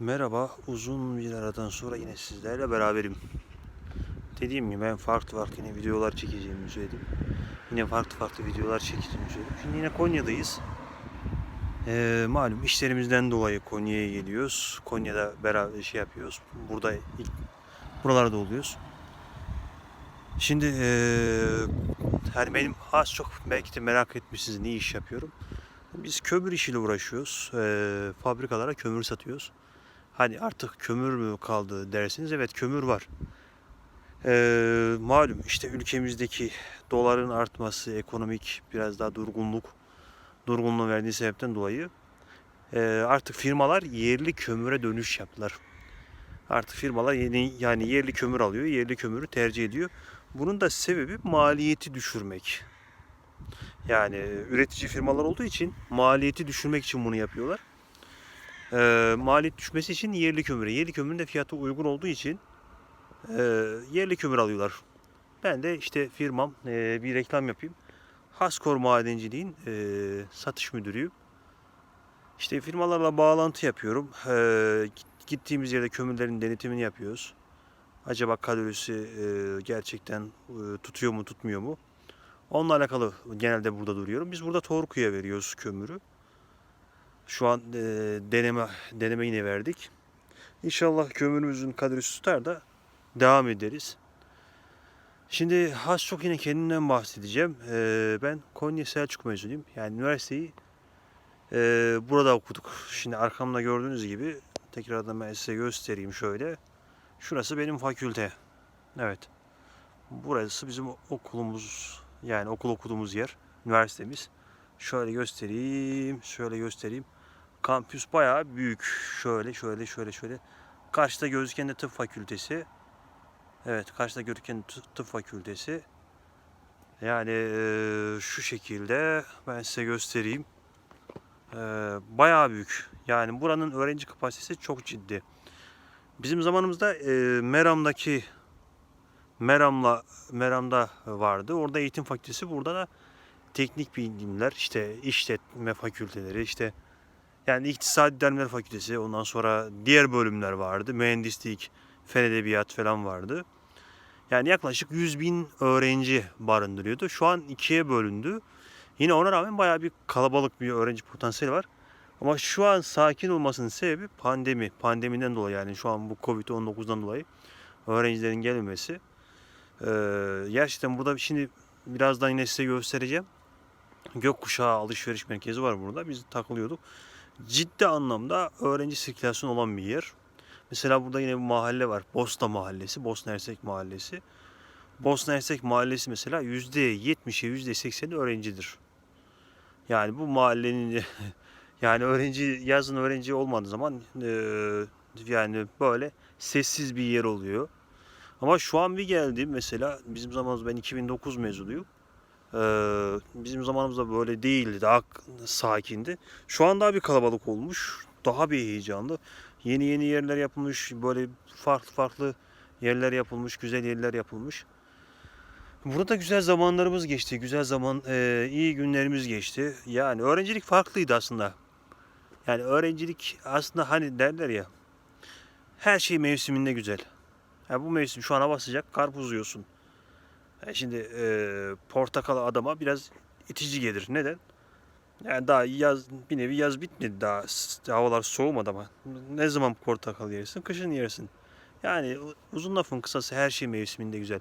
Merhaba, uzun bir aradan sonra yine sizlerle beraberim. Dediğim gibi ben farklı farklı yine videolar çekeceğimi söyledim. Yine farklı farklı videolar çekeceğimi söyledim. Şimdi yine Konya'dayız. Ee, malum işlerimizden dolayı Konya'ya geliyoruz. Konya'da beraber şey yapıyoruz. Burada ilk buralarda oluyoruz. Şimdi ee, yani benim az çok belki de merak etmişsiniz ne iş yapıyorum. Biz kömür işiyle uğraşıyoruz. Ee, fabrikalara kömür satıyoruz. Hani artık kömür mü kaldı dersiniz. Evet kömür var. Ee, malum işte ülkemizdeki doların artması, ekonomik biraz daha durgunluk, durgunluğun verdiği sebepten dolayı e, artık firmalar yerli kömüre dönüş yaptılar. Artık firmalar yeni yani yerli kömür alıyor, yerli kömürü tercih ediyor. Bunun da sebebi maliyeti düşürmek. Yani üretici firmalar olduğu için maliyeti düşürmek için bunu yapıyorlar. Ee, maliyet düşmesi için yerli kömüre. Yerli kömürün de fiyatı uygun olduğu için e, yerli kömür alıyorlar. Ben de işte firmam e, bir reklam yapayım. Haskor Madenciliğin e, satış müdürüyüm. İşte firmalarla bağlantı yapıyorum. E, gittiğimiz yerde kömürlerin denetimini yapıyoruz. Acaba kalorisi e, gerçekten e, tutuyor mu tutmuyor mu? Onunla alakalı genelde burada duruyorum. Biz burada Torku'ya veriyoruz kömürü. Şu an e, deneme deneme yine verdik. İnşallah kömürümüzün kalorisi tutar da devam ederiz. Şimdi has çok yine kendimden bahsedeceğim. E, ben Konya Selçuk mezunuyum. Yani üniversiteyi e, burada okuduk. Şimdi arkamda gördüğünüz gibi tekrardan ben size göstereyim şöyle. Şurası benim fakülte. Evet. Burası bizim okulumuz. Yani okul okuduğumuz yer. Üniversitemiz. Şöyle göstereyim. Şöyle göstereyim. Kampüs bayağı büyük. Şöyle şöyle şöyle şöyle. Karşıda gözüken de tıp fakültesi. Evet karşıda gözüken tıp, fakültesi. Yani eee, şu şekilde ben size göstereyim. Eee bayağı büyük. Yani buranın öğrenci kapasitesi çok ciddi. Bizim zamanımızda eee, Meram'daki Meram'la Meram'da vardı. Orada eğitim fakültesi, burada da teknik bilimler, işte işletme fakülteleri, işte yani İktisadi Dersler Fakültesi, ondan sonra diğer bölümler vardı. Mühendislik, fen edebiyat falan vardı. Yani yaklaşık 100 bin öğrenci barındırıyordu. Şu an ikiye bölündü. Yine ona rağmen bayağı bir kalabalık bir öğrenci potansiyeli var. Ama şu an sakin olmasının sebebi pandemi. Pandemiden dolayı yani şu an bu Covid-19'dan dolayı öğrencilerin gelmemesi. Ee, gerçekten burada şimdi birazdan yine size göstereceğim. Gökkuşağı alışveriş merkezi var burada. Biz takılıyorduk. Ciddi anlamda öğrenci sirkülasyonu olan bir yer. Mesela burada yine bir mahalle var. Bosna Mahallesi, Bosna Hersek Mahallesi. Bosna Hersek Mahallesi mesela %70'e %80'i öğrencidir. Yani bu mahallenin yani öğrenci yazın öğrenci olmadığı zaman eee, yani böyle sessiz bir yer oluyor. Ama şu an bir geldim mesela bizim zamanımız ben 2009 mezunuyum. Ee, bizim zamanımızda böyle değildi. Daha sakindi. Şu an daha bir kalabalık olmuş. Daha bir heyecanlı. Yeni yeni yerler yapılmış. Böyle farklı farklı yerler yapılmış. Güzel yerler yapılmış. Burada güzel zamanlarımız geçti. Güzel zaman, e, iyi günlerimiz geçti. Yani öğrencilik farklıydı aslında. Yani öğrencilik aslında hani derler ya. Her şey mevsiminde güzel. Ha, bu mevsim şu an hava sıcak. Karpuz yiyorsun. Yani şimdi e, portakal adama biraz itici gelir. Neden? Yani daha yaz bir nevi yaz bitmedi daha havalar soğumadı ama ne zaman portakal yersin? Kışın yersin. Yani uzun lafın kısası her şey mevsiminde güzel.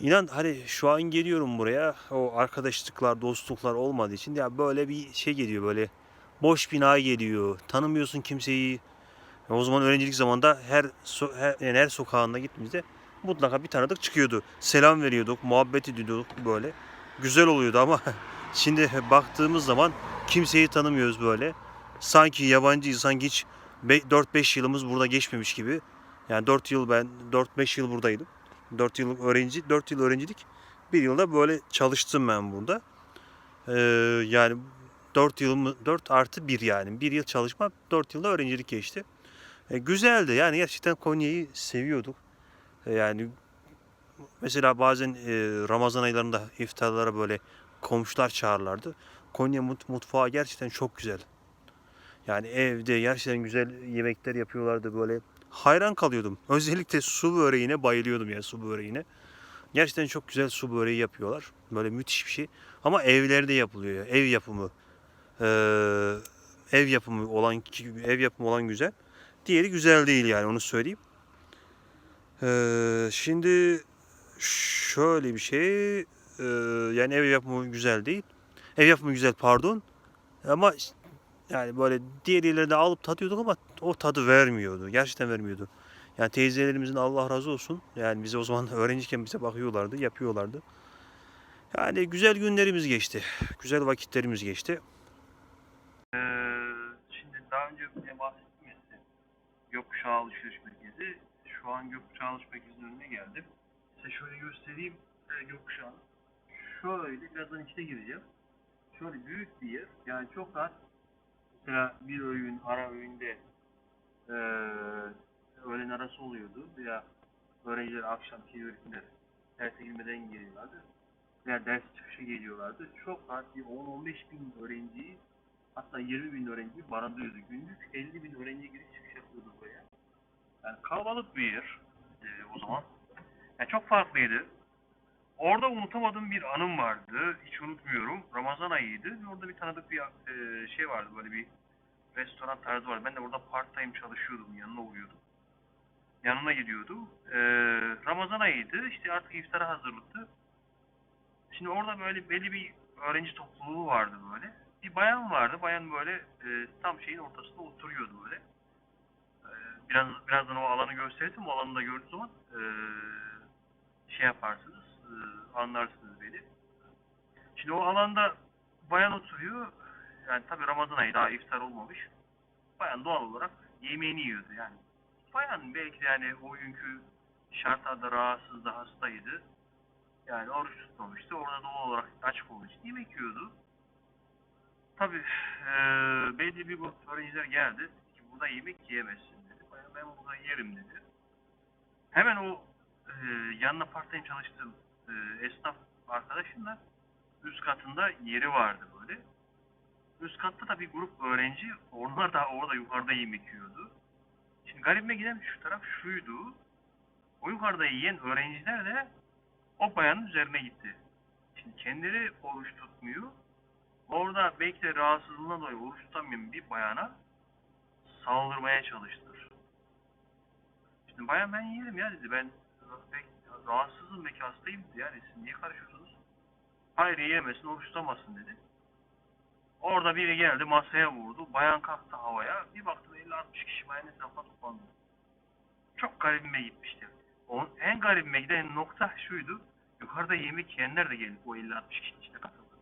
İnan hani şu an geliyorum buraya o arkadaşlıklar, dostluklar olmadığı için ya böyle bir şey geliyor böyle boş bina geliyor. Tanımıyorsun kimseyi. O zaman öğrencilik zamanında her, her, yani her sokağında gittiğimizde mutlaka bir tanıdık çıkıyordu. Selam veriyorduk, muhabbet ediyorduk böyle. Güzel oluyordu ama şimdi baktığımız zaman kimseyi tanımıyoruz böyle. Sanki yabancıyız, sanki hiç 4-5 yılımız burada geçmemiş gibi. Yani 4 yıl ben 4-5 yıl buradaydım. 4 yıl öğrenci, 4 yıl öğrencilik. Bir yılda böyle çalıştım ben burada. Ee, yani 4 yıl 4 artı 1 yani. 1 yıl çalışma, 4 yılda öğrencilik geçti. E, güzeldi yani gerçekten Konya'yı seviyorduk. Yani mesela bazen e, Ramazan aylarında iftarlara böyle komşular çağırırlardı. Konya mut- mutfağı gerçekten çok güzel. Yani evde gerçekten güzel yemekler yapıyorlardı böyle. Hayran kalıyordum. Özellikle su böreğine bayılıyordum ya su böreğine. Gerçekten çok güzel su böreği yapıyorlar. Böyle müthiş bir şey. Ama evlerde yapılıyor ya. Ev yapımı. Ee, ev yapımı olan ev yapımı olan güzel. Diğeri güzel değil yani onu söyleyeyim. Ee, şimdi şöyle bir şey. ee, yani ev yapımı güzel değil. Ev yapımı güzel pardon. Ama yani böyle diğer yerlerde alıp tadıyorduk ama o tadı vermiyordu. Gerçekten vermiyordu. Yani teyzelerimizin Allah razı olsun. Yani bize o zaman öğrenciyken bize bakıyorlardı, yapıyorlardı. Yani güzel günlerimiz geçti. Güzel vakitlerimiz geçti. Ee, şimdi daha önce bahsettim ya size. Gökkuşağı alışveriş. Şu an Gökkuşağı alışveriş merkezinin önüne geldim. Size şöyle göstereyim e, gökkuşağını. Şöyle birazdan içine gireceğim. Şöyle büyük bir yer. Yani çok rahat. Mesela bir öğün, ara öğünde eee öğlen arası oluyordu veya öğrenciler akşamki öğretimler derse girmeden geliyorlardı veya ders çıkışı geliyorlardı. Çok rahat bir 10-15 bin öğrenciyi hatta 20 bin öğrenciyi barındırıyordu. Günlük 50 bin öğrenci giriş çıkış yapıyordu buraya. Yani kalabalık bir yer eee, o zaman. Yani çok farklıydı. Orada unutamadığım bir anım vardı. Hiç unutmuyorum. Ramazan ayıydı. Orada bir tanıdık bir eee, şey vardı. Böyle bir restoran tarzı vardı. Ben de orada part time çalışıyordum. Yanına uğruyordum yanına gidiyordum. Ee, Ramazan ayıydı. İşte artık iftara hazırlıktı. Şimdi orada böyle belli bir öğrenci topluluğu vardı böyle. Bir bayan vardı. Bayan böyle e, tam şeyin ortasında oturuyordu böyle. Biraz birazdan o alanı gösterirsem o alanı da gördüğünüz zaman e, şey yaparsınız, e, anlarsınız beni. Şimdi o alanda bayan oturuyor. Yani tabii Ramazan ayı daha iftar olmamış. Bayan doğal olarak yemeğini yiyordu yani bayan belki de yani o günkü şartlarda rahatsızdı, hastaydı. Yani oruç tutmamıştı. Orada doğal olarak açık olduğu için yemek yiyordu. Tabii e, belli bir grup öğrenciler geldi. Ki burada yemek yiyemezsin ben burada yerim dedi. Hemen o e, yanına part-time çalıştığım e, esnaf arkadaşımla üst katında yeri vardı böyle. Üst katta da bir grup öğrenci onlar da orada yukarıda yemek yiyordu. Şimdi garibime giden şu taraf şuydu. O yukarıda yiyen öğrenciler de o bayanın üzerine gitti. Şimdi kendileri oruç tutmuyor. Orada belki de rahatsızlığından dolayı oruç tutamayan bir bayana saldırmaya çalıştılar. Şimdi bayan ben yerim ya dedi. Ben pek rahatsızım belki hastayım dedi. Yani siz niye karışıyorsunuz? Hayır yiyemesin oruç tutamazsın dedi. Orada biri geldi masaya vurdu. Bayan kalktı havaya. Bir baktım 50-60 kişi bayanın etrafına toplandı. Çok garibime gitmişti. Onun en garibime giden nokta şuydu. Yukarıda yemek yiyenler de gelip o 50-60 kişinin içine katıldı.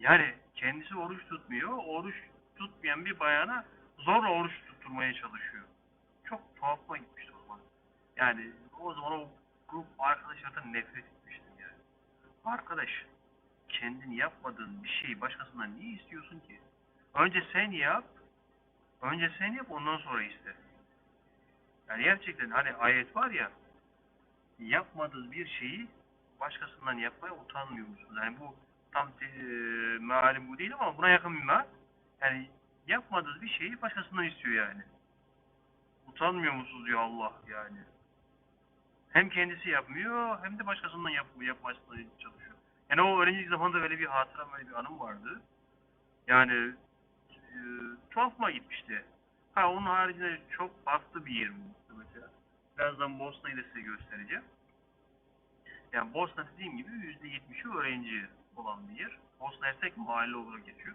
Yani kendisi oruç tutmuyor. Oruç tutmayan bir bayana zorla oruç tutturmaya çalışıyor. Çok tuhafıma gitmişti o zaman. Yani o zaman o grup arkadaşlardan nefret etmiştim yani. Arkadaş kendin yapmadığın bir şeyi başkasından niye istiyorsun ki? Önce sen yap, önce sen yap ondan sonra iste. Yani gerçekten hani ayet var ya, yapmadığınız bir şeyi başkasından yapmaya utanmıyor musunuz? Yani bu tam e, mealim bu değil ama buna yakın bir meal. Yani yapmadığınız bir şeyi başkasından istiyor yani. Utanmıyor musunuz diyor Allah yani. Hem kendisi yapmıyor hem de başkasından yap, yapmasını çalışıyor. Yani o öğrencilik zamanında böyle bir hatıram, böyle bir anım vardı. Yani e, tuhafıma gitmişti. Ha onun haricinde çok farklı bir yerim olmuştu mesela. Birazdan Bosna'yı da size göstereceğim. Yani Bosna dediğim gibi %70'i öğrenci olan bir yer. Bosna Hersek mahalle olarak geçiyor.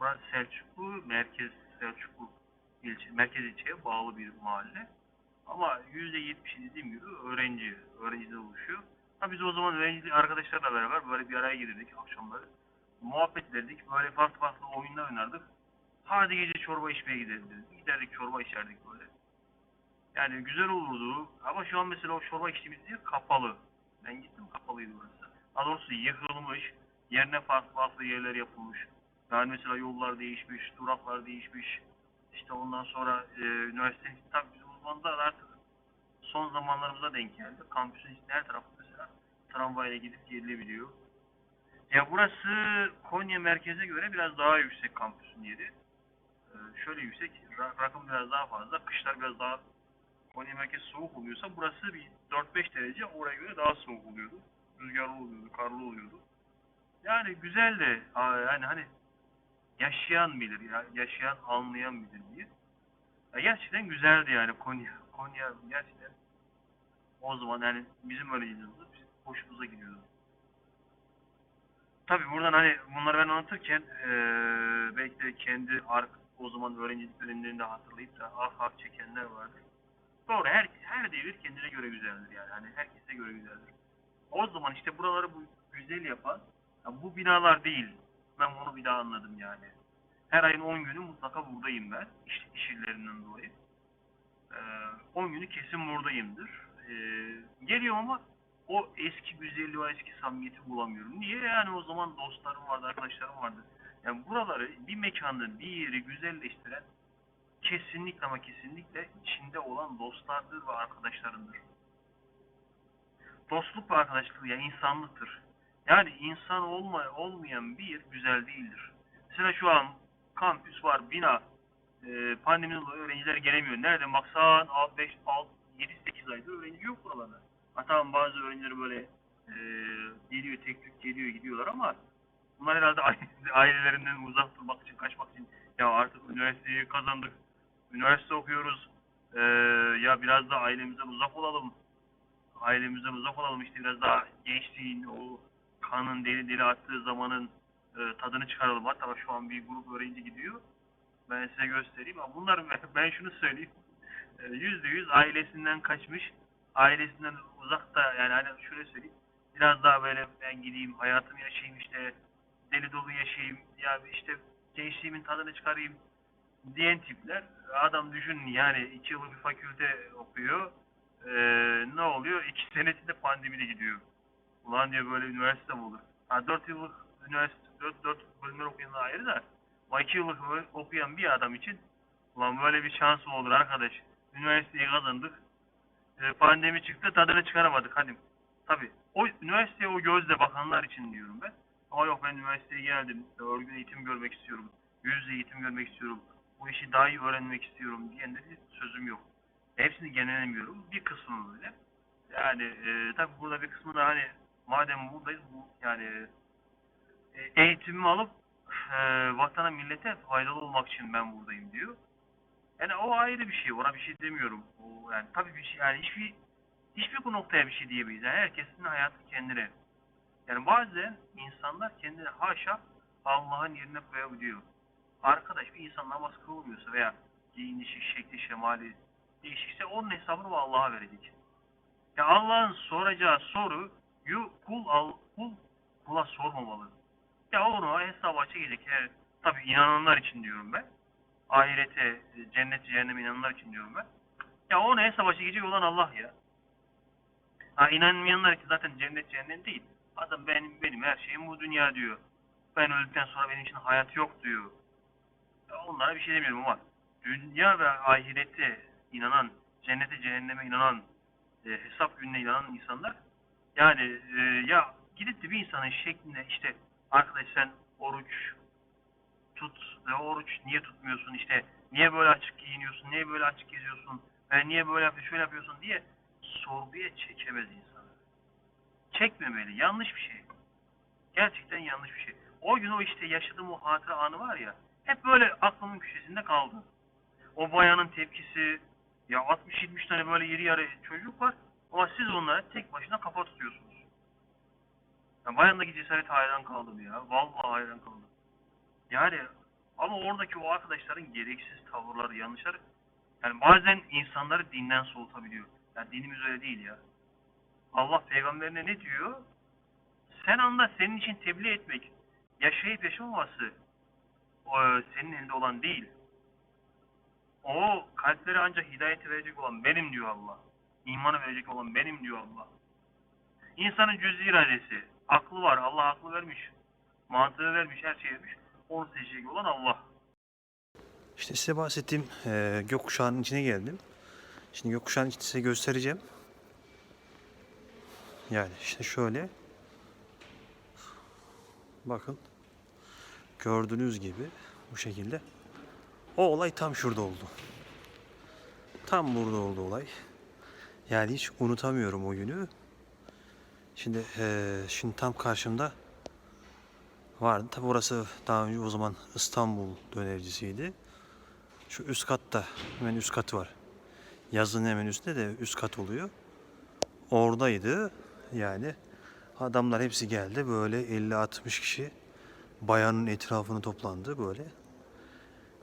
Burası Selçuklu, merkez Selçuklu ilçe, merkez ilçeye bağlı bir mahalle. Ama %70'i dediğim gibi öğrenci, öğrenciden oluşuyor. Ha biz o zaman öğrenci arkadaşlarla beraber böyle bir araya gelirdik akşamları. Muhabbet ederdik. Böyle farklı farklı oyunlar oynardık. Hadi gece çorba içmeye gidelim dedik. Giderdik çorba içerdik böyle. Yani güzel olurdu. Ama şu an mesela o çorba içtiğimiz yer kapalı. Ben gittim kapalıydı burası. Daha doğrusu yıkılmış. Yerine farklı farklı yerler yapılmış. Yani mesela yollar değişmiş, duraklar değişmiş. İşte ondan sonra e, üniversitenin tabii uzmanlar artık son zamanlarımıza denk geldi. Kampüsün her tarafı mesela tramvayla gidip gelinebiliyor. Ya burası Konya merkeze göre biraz daha yüksek kampüsün yeri. Ee, şöyle yüksek, ra- rakım biraz daha fazla. Kışlar biraz daha Konya merkez soğuk oluyorsa burası bir 4-5 derece oraya göre daha soğuk oluyordu. Rüzgarlı oluyordu, karlı oluyordu. Yani güzel de yani hani yaşayan bilir, ya, yaşayan anlayan bilir diye. Ya gerçekten güzeldi yani Konya. Konya gerçekten o zaman yani bizim yılımızda hoşumuza gidiyordu. Tabii buradan hani bunları ben anlatırken eee belki de kendi ark, o zaman öğrencilik dönemlerinde hatırlayıp da ah ah çekenler vardır. Doğru her, her devir kendine göre güzeldir yani. Hani herkese göre güzeldir. O zaman işte buraları bu güzel yapan ya bu binalar değil. Ben bunu bir daha anladım yani. Her ayın 10 günü mutlaka buradayım ben. İş, iş illerinden dolayı. Ee, 10 günü kesin buradayımdır. Ee, geliyorum ama o eski güzelliği, o eski samimiyeti bulamıyorum. Niye? Yani o zaman dostlarım vardı, arkadaşlarım vardı. Yani buraları, bir mekanı, bir yeri güzelleştiren kesinlikle ama kesinlikle içinde olan dostlardır ve arkadaşlarındır. Dostluk ve arkadaşlık yani insanlıktır. Yani insan olma, olmayan bir yer güzel değildir. Mesela şu an kampüs var, bina, e, pandemiden dolayı öğrenciler gelemiyor. Nereden baksan 5, 6, 7, 8 aydır öğrenci yok buralarda. Hatta bazı öğrenciler böyle e, geliyor, tek tük geliyor, gidiyorlar ama bunlar herhalde aile- ailelerinden uzak durmak için, kaçmak için ya artık üniversiteyi kazandık, üniversite okuyoruz, e, ya biraz da ailemizden uzak olalım, ailemizden uzak olalım işte biraz daha gençliğin o kanın deli deli attığı zamanın e, tadını çıkaralım. Hatta şu an bir grup öğrenci gidiyor. Ben size göstereyim. Ama bunlar ben şunu söyleyeyim. E, Yüzde yüz ailesinden kaçmış. Ailesinden uzakta yani hani şöyle söyleyeyim. Biraz daha böyle ben gideyim hayatımı yaşayayım işte deli dolu yaşayayım ya işte gençliğimin tadını çıkarayım diyen tipler. Adam düşün yani iki yıllık bir fakülte okuyor. E, ne oluyor? İki senesinde pandemide gidiyor. Ulan diyor böyle üniversite mi olur? Ha 4 yıllık üniversite 4 4 bölümler okuyanlar ayrı da ama 2 yıllık okuyan bir adam için ulan böyle bir şans mı olur arkadaş? Üniversiteyi kazandık. E, pandemi çıktı tadını çıkaramadık hadi. Tabi o üniversiteye o gözle bakanlar için diyorum ben. Ama yok ben üniversiteye geldim. Örgün eğitim görmek istiyorum. Yüz yüze eğitim görmek istiyorum. Bu işi daha iyi öğrenmek istiyorum diyenlere hiç sözüm yok. Hepsini genellemiyorum. Bir kısmı böyle. Yani e, tabi burada bir kısmı da hani madem buradayız bu yani eğitimimi alıp e, vatana millete faydalı olmak için ben buradayım diyor. Yani o ayrı bir şey. Ona bir şey demiyorum. O yani tabii bir şey yani hiçbir hiçbir bu noktaya bir şey diyemeyiz. Yani herkesin hayatı kendine. Yani bazen insanlar kendini haşa Allah'ın yerine koyabiliyor. Arkadaş bir insan namaz kılmıyorsa veya giyinişi, şekli, şemali değişikse onun hesabını Allah'a verecek. Ya Allah'ın soracağı soru yu kul al kul kula sormamalı. Ya onu hesaba çekecek. Yani, tabii inananlar için diyorum ben. Ahirete, cennet, cehenneme inananlar için diyorum ben. Ya onu hesaba çekecek olan Allah ya. Ha inanmayanlar için zaten cennet cehennem değil. Adam benim benim her şeyim bu dünya diyor. Ben öldükten sonra benim için hayat yok diyor. Ya onlara bir şey demiyorum ama dünya ve ahirete inanan, cennete cehenneme inanan, e, hesap gününe inanan insanlar yani e, ya gidip de bir insanın şekline işte arkadaş sen oruç tut ve oruç niye tutmuyorsun işte niye böyle açık giyiniyorsun niye böyle açık geziyorsun e, niye böyle yapıyorsun şöyle yapıyorsun diye sorguya çekemez insanı. Çekmemeli. Yanlış bir şey. Gerçekten yanlış bir şey. O gün o işte yaşadığım o hatıra anı var ya hep böyle aklımın köşesinde kaldı. O bayanın tepkisi ya 60-70 tane böyle yeri yarı çocuk var ama siz onlara tek başına kafa tutuyorsunuz. Ya bayandaki cesarete hayran kaldım ya. Vallahi hayran kaldım. Yani ama oradaki o arkadaşların gereksiz tavırları, yanlışları yani bazen insanları dinden soğutabiliyor. Yani dinimiz öyle değil ya. Allah peygamberine ne diyor? Sen anda senin için tebliğ etmek, yaşayıp yaşamaması senin elinde olan değil. O kalplere ancak hidayeti verecek olan benim diyor Allah. İmanı verecek olan benim diyor Allah. İnsanın cüz iradesi, aklı var. Allah aklı vermiş. Mantığı vermiş, her şeyi vermiş. Onu seçecek olan Allah. İşte size bahsettiğim e, gökkuşağının içine geldim. Şimdi gökkuşağının içini size göstereceğim. Yani işte şöyle. Bakın. Gördüğünüz gibi bu şekilde O olay tam şurada oldu. Tam burada oldu olay. Yani hiç unutamıyorum o günü. Şimdi eee, şimdi tam karşımda vardı. Tabi orası daha önce o zaman İstanbul dönercisiydi. Şu üst katta hemen üst katı var. Yazın hemen üstte de üst kat oluyor. Oradaydı yani. Adamlar hepsi geldi böyle 50-60 kişi bayanın etrafını toplandı böyle.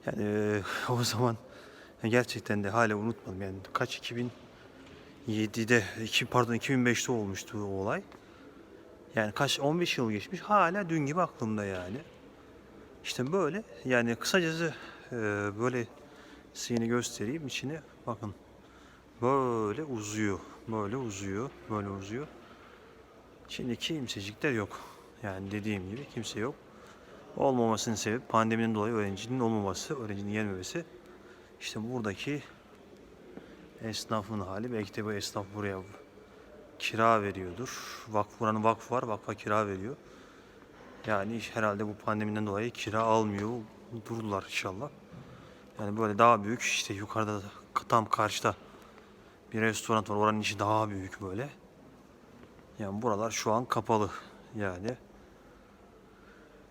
Yani eee, o zaman gerçekten de hala unutmadım yani kaç 2007'de 2 pardon 2005'te olmuştu o olay. Yani kaç 15 yıl geçmiş hala dün gibi aklımda yani. İşte böyle yani kısacası eee, böyle seni göstereyim içine bakın. Böyle uzuyor. Böyle uzuyor. Böyle uzuyor. Şimdi kimsecikler yok. Yani dediğim gibi kimse yok. Olmamasının sebebi pandeminin dolayı öğrencinin olmaması, öğrencinin gelmemesi. İşte buradaki esnafın hali. Belki de bu esnaf buraya kira veriyordur. Vakf, buranın vakfı var, vakfa kira veriyor. Yani herhalde bu pandemiden dolayı kira almıyor. Durdular inşallah. Yani böyle daha büyük işte yukarıda da tam karşıda bir restoran var. Oranın içi daha büyük böyle. Yani buralar şu an kapalı yani.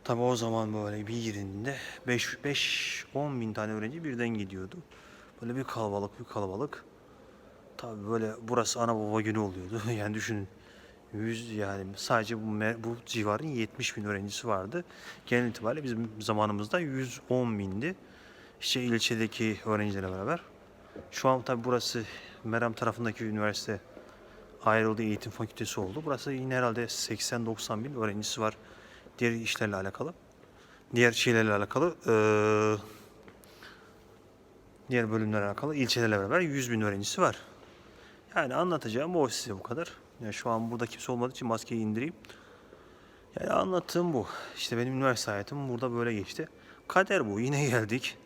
Tabi o zaman böyle bir yerinde 5-10 bin tane öğrenci birden gidiyordu. Böyle bir kalabalık bir kalabalık. Tabi böyle burası ana baba günü oluyordu. yani düşünün. 100 yani sadece bu, bu civarın 70 bin öğrencisi vardı. Genel itibariyle bizim zamanımızda 110 bindi. İşte ilçedeki öğrencilerle beraber. Şu an tabi burası Meram tarafındaki üniversite ayrıldı eğitim fakültesi oldu. Burası yine herhalde 80-90 bin öğrencisi var. Diğer işlerle alakalı. Diğer şeylerle alakalı. eee, diğer bölümlerle alakalı ilçelerle beraber 100 bin öğrencisi var. Yani anlatacağım o size bu kadar. Yani şu an burada kimse olmadığı için maskeyi indireyim. Yani anlattığım bu. İşte benim üniversite hayatım burada böyle geçti. Kader bu. Yine geldik.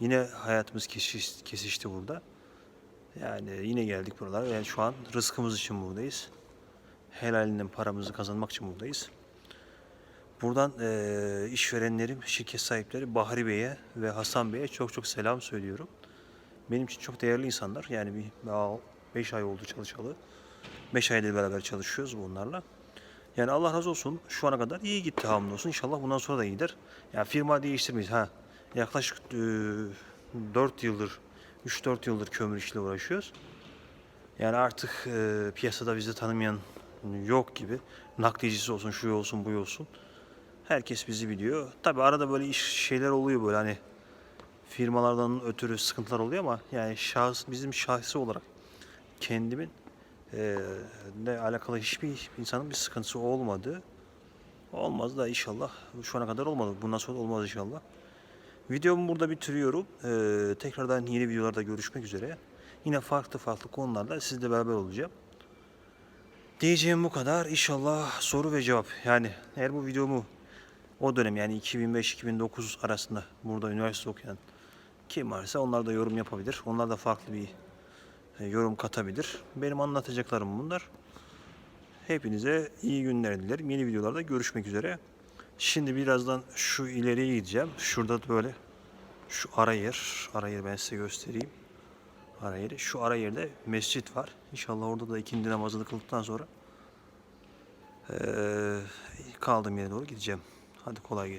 Yine hayatımız kesiş, kesişti burada. Yani yine geldik buralara. Yani şu an rızkımız için buradayız. Helalinden paramızı kazanmak için buradayız. Buradan eee işverenlerim, şirket sahipleri Bahri Bey'e ve Hasan Bey'e çok çok selam söylüyorum. Benim için çok değerli insanlar. Yani bir 5 ay oldu çalışalı. 5 aydır beraber çalışıyoruz bunlarla. Yani Allah razı olsun şu ana kadar iyi gitti hamdolsun. İnşallah bundan sonra da iyidir. Ya firma değiştirmeyiz ha. Yaklaşık eee 4 yıldır 3-4 yıldır kömür işle uğraşıyoruz. Yani artık eee, piyasada bizi tanımayan yok gibi. Nakliyecisi olsun, şu olsun, bu olsun. Herkes bizi biliyor. Tabi arada böyle iş şeyler oluyor böyle hani firmalardan ötürü sıkıntılar oluyor ama yani şahıs bizim şahsi olarak kendimin eee ne alakalı hiçbir insanın bir sıkıntısı olmadı. Olmaz da inşallah şu ana kadar olmadı. Bundan sonra olmaz inşallah. Videomu burada bitiriyorum. Eee, tekrardan yeni videolarda görüşmek üzere. Yine farklı farklı konularla sizle beraber olacağım. Diyeceğim bu kadar. İnşallah soru ve cevap. Yani eğer bu videomu o dönem yani 2005-2009 arasında burada üniversite okuyan kim varsa onlar da yorum yapabilir. Onlar da farklı bir e, yorum katabilir. Benim anlatacaklarım bunlar. Hepinize iyi günler dilerim. Yeni videolarda görüşmek üzere. Şimdi birazdan şu ileriye gideceğim. Şurada böyle şu ara yer. Ara yer ben size göstereyim. Ara yeri. Şu ara yerde mescit var. İnşallah orada da ikindi namazını kıldıktan sonra eee kaldığım yere doğru gideceğim. Hadi kolay gelsin.